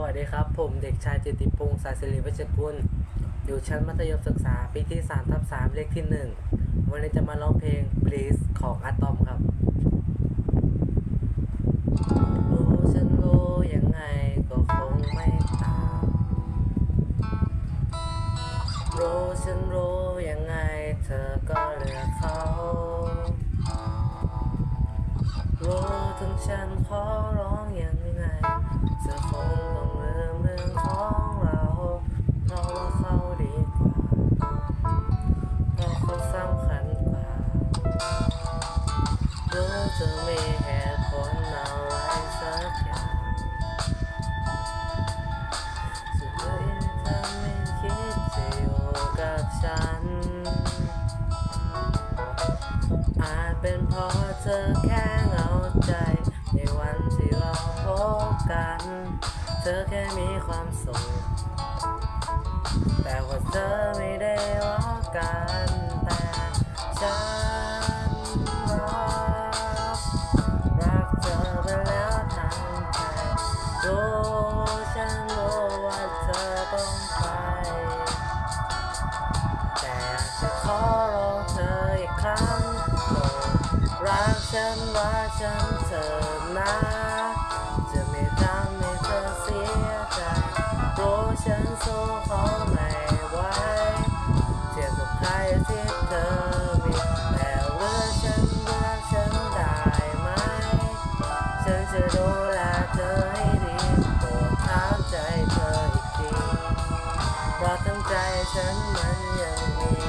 วัสดีครับ ผมเด็กชายเจติพงศ์สายสิริวัชกุลอยู่ชั้นมัธยมศึกษาปีที่3ทับ3เลขที่ 1 วันนี้จะมาร้องเพลง Please ของอะตอมครับรู้ฉันรู้ยังไงก็คงไม่ตามรู้ฉันรู้ยังไง เธอก็เลือกเขา รู้ถึงฉันขอร้องยังไงเธอคงต้องลืมเรื่องของเราเพราะว่าเขาดีกว่าเพราะเขาสำคัญกว่ารู้จะมีเหตุผลอะไรสักอย่างสุดท้ายเธอไม่คิดจะอยู่กับฉันอาจเป็นเพราะเธอแค่ ใจ ในวันที่เราพบกัน เธอแค่มีความสุข แต่ว่าเธอไม่ได้รักกันแต่ฉันรักรักเธอไปแล้วทั้งใจรู้ฉันรู้ว่าเธอต้องไป แต่จะขอ รักฉันรักฉันเธอนะจะไม่ทำให้เธอเสียใจรู้ฉันสู้เขาไม่ไหวเทียบกับใครที่เธอมีแต่เลือกฉันเลือกฉันได้ไหม ฉันจะดูแลเธอให้ดีโปรดถามใจเธออีกทีเพราะทั้งใจฉันมันยังมี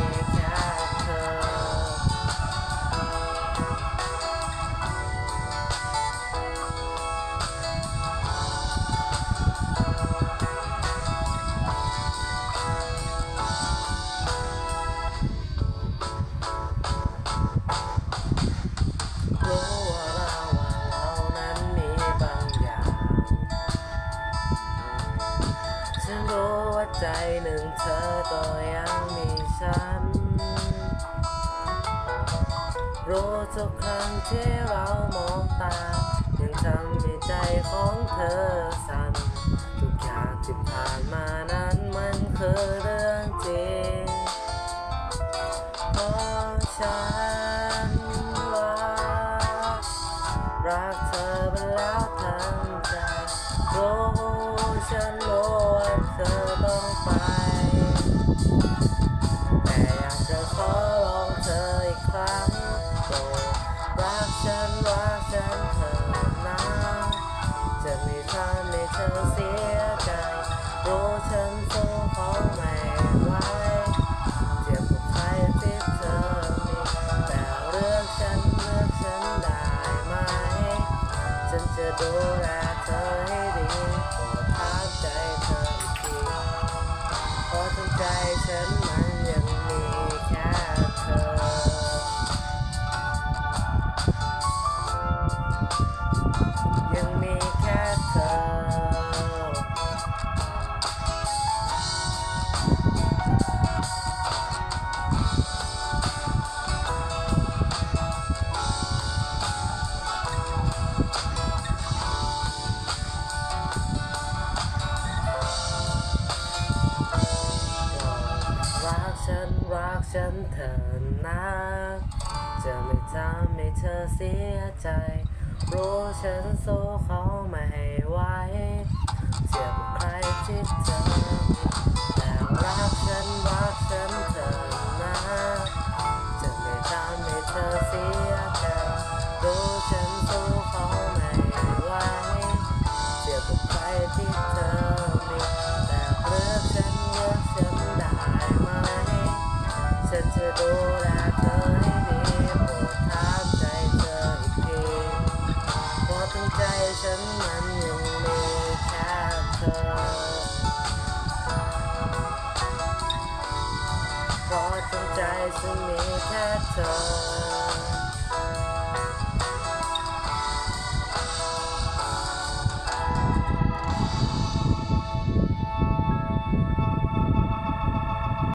ฉันรู้ว่าใจหนึ่งเธอก็ยังมีฉัน รู้ทุกครั้งที่เรามองตา ยังทำให้ใจของเธอสั่น ทุกอย่างที่ผ่านมานั้นมันคือเรื่องจริงเพราะฉันรักรักเธอไปแล้วทั้งใจรู้ฉันรู้ เธอต้องไป แต่อยากจะขอร้องเธออีกครั้งโปรดรักฉันรักฉันเธอนะจะไม่ทำให้เธอเสียใจ รู้ฉันสู้เขาไม่ไหวเจ็บกับใครที่เธอมีแต่เลือกฉันเลือกฉันได้ไหม ฉันจะดูแล เพราะทั้งใจฉันมัน ฉันเธอนะ จะไม่ทำให้เธอเสียใจ รู้ฉันโซเขาไม่ไหวเจ็บใครที่เธอแต่รักฉันรัก เพรา